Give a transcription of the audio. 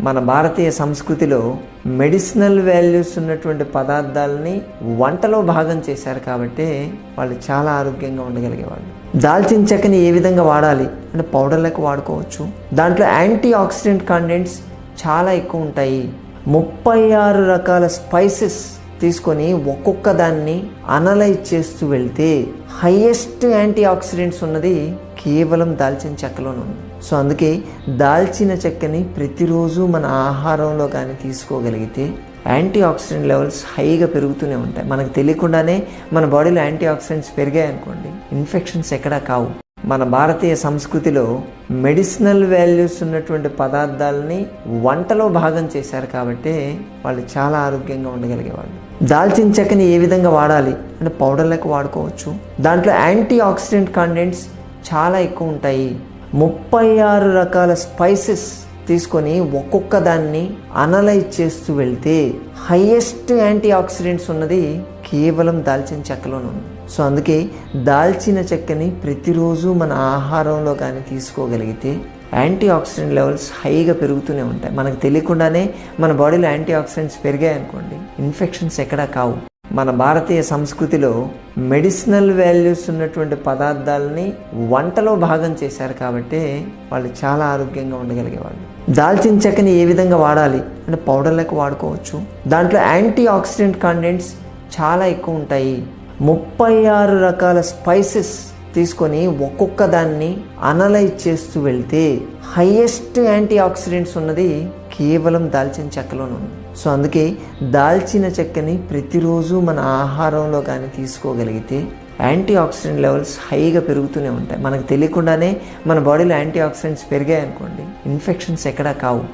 మన భారతీయ సంస్కృతిలో medicinal values ఉన్నటువంటి పదార్థాలని వంటలో భాగం చేశారు కాబట్టి వాళ్ళు చాలా ఆరోగ్యంగా ఉండగలిగేవాళ్ళు. దాల్చిన చెక్కని ఏ విధంగా వాడాలి అంటే పౌడర్లకు వాడుకోవచ్చు. దాంట్లో యాంటీ ఆక్సిడెంట్ కంటెంట్స్ చాలా ఎక్కువ ఉంటాయి. ముప్పై ఆరు రకాల స్పైసెస్ తీసుకొని ఒక్కొక్క దాన్ని అనలైజ్ చేస్తూ వెళ్తే హైయెస్ట్ యాంటీ ఆక్సిడెంట్స్ ఉన్నది కేవలం దాల్చిన చెక్కలోనే ఉంది. సో అందుకే దాల్చిన చెక్కని ప్రతిరోజు మన ఆహారంలో కానీ తీసుకోగలిగితే యాంటీ ఆక్సిడెంట్ లెవెల్స్ హైగా పెరుగుతూనే ఉంటాయి. మనకు తెలియకుండానే మన బాడీలో యాంటీ ఆక్సిడెంట్స్ పెరిగాయి అనుకోండి. ఇన్ఫెక్షన్స్ ఎక్కడా కావు. మన భారతీయ సంస్కృతిలో మెడిసినల్ వాల్యూస్ ఉన్నటువంటి పదార్థాలని వంటలో భాగం చేశారు కాబట్టి వాళ్ళు చాలా ఆరోగ్యంగా ఉండగలిగేవాళ్ళు. దాల్చిన చెక్కని ఏ విధంగా వాడాలి? అంటే పౌడర్ లెక్క వాడుకోవచ్చు. దాంట్లో యాంటీ ఆక్సిడెంట్ కంటెంట్స్ చాలా ఎక్కువ ఉంటాయి. ముప్పై ఆరు రకాల స్పైసెస్ తీసుకొని ఒక్కొక్క దాన్ని అనలైజ్ చేస్తూ వెళ్తే హైయెస్ట్ యాంటీ ఆక్సిడెంట్స్ ఉన్నది కేవలం దాల్చిన చెక్కలోనే ఉంది. సో అందుకే దాల్చిన చెక్కని ప్రతిరోజు మన ఆహారంలో కానీ తీసుకోగలిగితే యాంటీ ఆక్సిడెంట్ లెవెల్స్ హైగా పెరుగుతూనే ఉంటాయి. మనకు తెలియకుండానే మన బాడీలో యాంటీ ఆక్సిడెంట్స్ పెరిగాయి అనుకోండి ఇన్ఫెక్షన్స్ ఎక్కడా కావు. మన భారతీయ సంస్కృతిలో మెడిసినల్ వాల్యూస్ ఉన్నటువంటి పదార్థాలని వంటలో భాగం చేశారు కాబట్టి వాళ్ళు చాలా ఆరోగ్యంగా ఉండగలిగేవాళ్ళు. దాల్చిన చెక్కని ఏ విధంగా వాడాలి అంటే పౌడర్లకు వాడుకోవచ్చు. దాంట్లో యాంటీ ఆక్సిడెంట్ కంటెంట్స్ చాలా ఎక్కువ ఉంటాయి. ముప్పై ఆరు రకాల స్పైసెస్ తీసుకొని ఒక్కొక్క దాన్ని అనలైజ్ చేస్తూ వెళ్తే హైయెస్ట్ యాంటీ ఆక్సిడెంట్స్ ఉన్నది కేవలం దాల్చిన చెక్కలోనే ఉంది. సో అందుకే దాల్చిన చెక్కని ప్రతిరోజు మన ఆహారంలో కానీ తీసుకోగలిగితే యాంటీ ఆక్సిడెంట్ లెవెల్స్ హైగా పెరుగుతూనే ఉంటాయి. మనకు తెలియకుండానే మన బాడీలో యాంటీ ఆక్సిడెంట్స్ పెరిగాయి అనుకోండి ఇన్ఫెక్షన్స్ ఎక్కడా కావు.